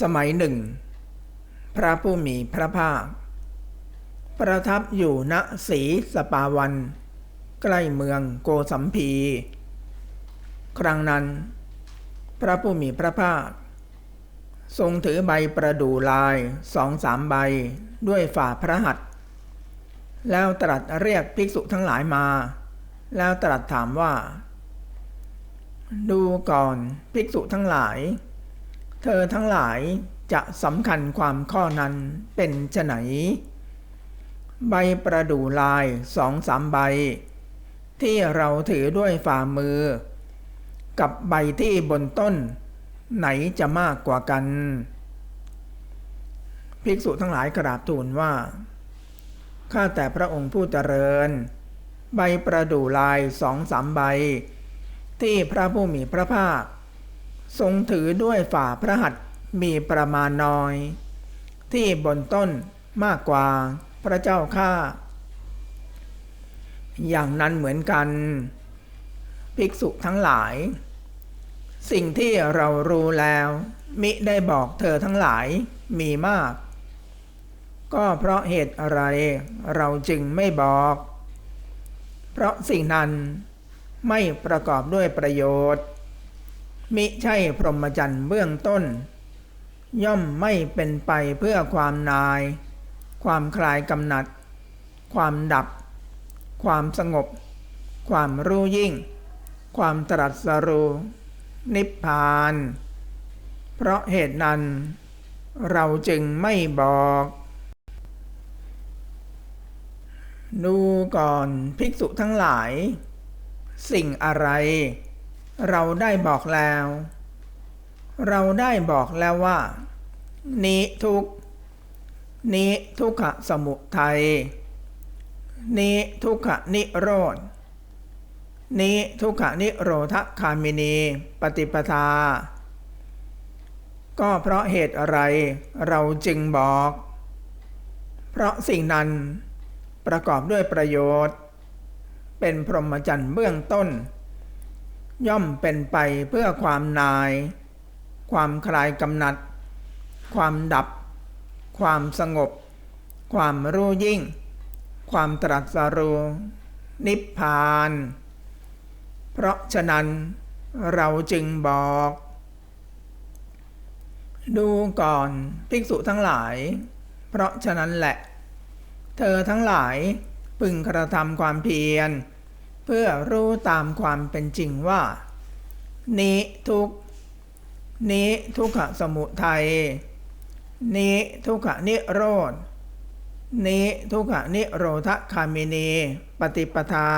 สมัยหนึ่ง พระผู้มีพระภาค ประทับอยู่ณศีสปาวัน ใกล้เมืองโกสัมพี ครั้งนั้น พระผู้มีพระภาค ทรงถือใบประดู่ลายสองสามใบด้วยฝ่าพระหัตถ์แล้วตรัสเรียกภิกษุทั้งหลายมา แล้วตรัสถามว่า ดูก่อนภิกษุทั้งหลาย เธอทั้งหลายจะสำคัญความข้อนั้นเป็นไฉนใบประดู่ลายสองสามใบ ที่เราถือด้วยฝ่ามือ กับใบที่บนต้น ไหนจะมากกว่ากัน ภิกษุทั้งหลายกราบทูลว่า ข้าแต่พระองค์ผู้เจริญ ใบประดู่ลายสองสามใบ ที่พระผู้มีพระภาค ทรงถือด้วยฝ่าพระหัตถ์มีประมาณน้อย ที่บนต้นมากกว่าพระเจ้าข้าอย่างนั้นเหมือนกัน ภิกษุทั้งหลาย สิ่งที่เรารู้แล้ว มิได้บอกเธอทั้งหลายมีมาก ก็เพราะเหตุอะไรเราจึงไม่บอก เพราะสิ่งนั้นไม่ประกอบด้วยประโยชน์ มิใช่พรหมจรรย์เบื้องต้น ย่อมไม่เป็นไปเพื่อความนาย ความคลายกำหนัด ความดับ ความสงบ ความรู้ยิ่ง ความตรัสรู้นิพพาน เพราะเหตุนั้น เราจึงไม่บอก ดูก่อนภิกษุทั้งหลาย สิ่งอะไร เราได้บอกแล้ว เราได้บอกแล้วว่านี้ทุกนี้ทุกขสมุทัยนี้ทุกขนิโรธนี้ทุกขนิโรธคามินี ปฏิปทา ก็เพราะเหตุอะไรเราจึงบอก เพราะสิ่งนั้นประกอบด้วยประโยชน์ เป็นพรหมจรรย์เบื้องต้น ย่อมเป็นไปเพื่อความนาย ความคลายกำหนัด ความดับ ความสงบ ความรู้ยิ่ง ความตรัสรู้นิพพาน เพราะฉะนั้นเราจึงบอก ดูก่อนภิกษุทั้งหลาย เพราะฉะนั้นแหละ เธอทั้งหลายพึงกระทำความเพียร เพื่อรู้ตามความเป็นจริงว่า นี้ทุก นี้ทุกขสมุทัย นี้ทุกขนิโรธ นี้ทุกขนิโรธคามินี ปฏิปทา